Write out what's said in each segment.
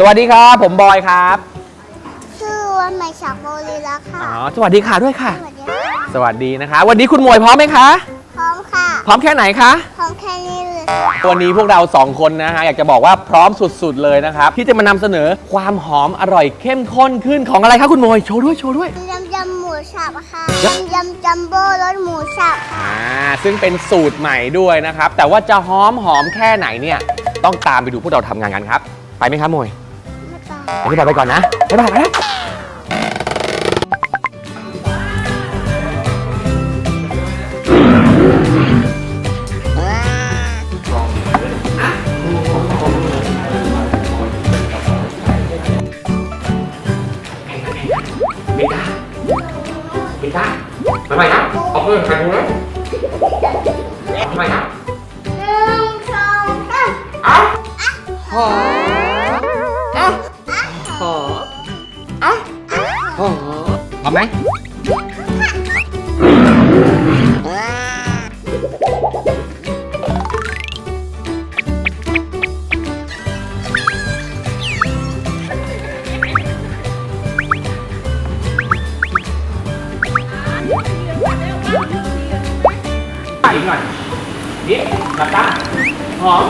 สวัสดีครับ ผมบอยครับชื่อวันใหม่จากโบลีแล้วอ๋ค่ะอสวัสดีค่ะด้วยค่ะ สวัสดีค่ะสวัสดีนะคะ วันนี้คุณหมวยพร้อมไหมคะ พร้อมค่ะ พร้อมแค่ไหนคะพร้อมแค่นี้เลยวันนี้พวกเราสองคนนะฮะอยากจะบอกว่าพร้อมสุดๆเลยนะครับ ที่จะมานำเสนอความหอมอร่อยเข้มข้นขึ้นของอะไรคะคุณหมวยโชว์ด้วยโชว์ด้วย ยำยำหมูสับค่ะยำยำจัมโบ้รสหมูสับค่ะ อ่าซึ่งเป็นสูตรใหม่ด้วยนะครับ แต่ว่าจะหอมหอมแค่ไหนเนี่ย ต้องตามไปดูพวกเราทำงานกันครับ ไปไหมครับหมวย ไม่ไปอันนี้บอยไปก่อนนะบ๊ายบายนะมิก้ามิก้าทำไมครับออกเพื่อนใครรู้แล้วทำไมครับหนึ่งสองสามอ้าวหออ้า วหอมอ้าวหอมพร้อมไหมอีกหน่อยนี่หลับตาหอม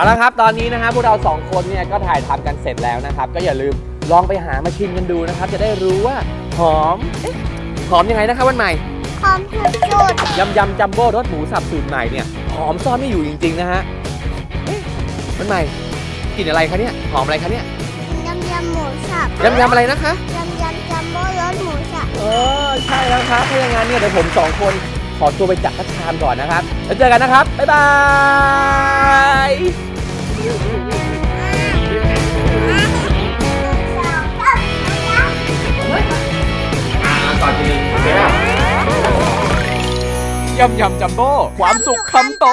เอาละครับตอนนี้นะฮะพวกเราสองคนเนี่ยก็ถ่ายทำกันเสร็จแล้วนะครับ ก็อย่าลืมลองไปหามาชิมกันดูนะครับ จะได้รู้ว่าหอมเอ๊ะหอมยังไงนะครับวันใหม่หอมสุดยำยำจัมโบ้รสหมูสับสูตรใหม่เนี่ยหอมซ่อนไม่อยู่จริงๆนะฮะเอ๊ะวันใหม่กลิ่นอะไรคะเนี่ยหอมอะไรคะเนี่ยๆยำยำหมูสับยำยำอะไรนะคะ ยำยำจัมโบ้รสหมูสับเออใช่แล้วครับถ้าอย่างนั้นเนี่ยเดี๋ยวผมสองคนขอตัวไปจัดกระชามก่อนนะครับ แล้วเจอกันนะครับ บ๊ายบาย ยำยำจัมโบ้ความสุขคำโต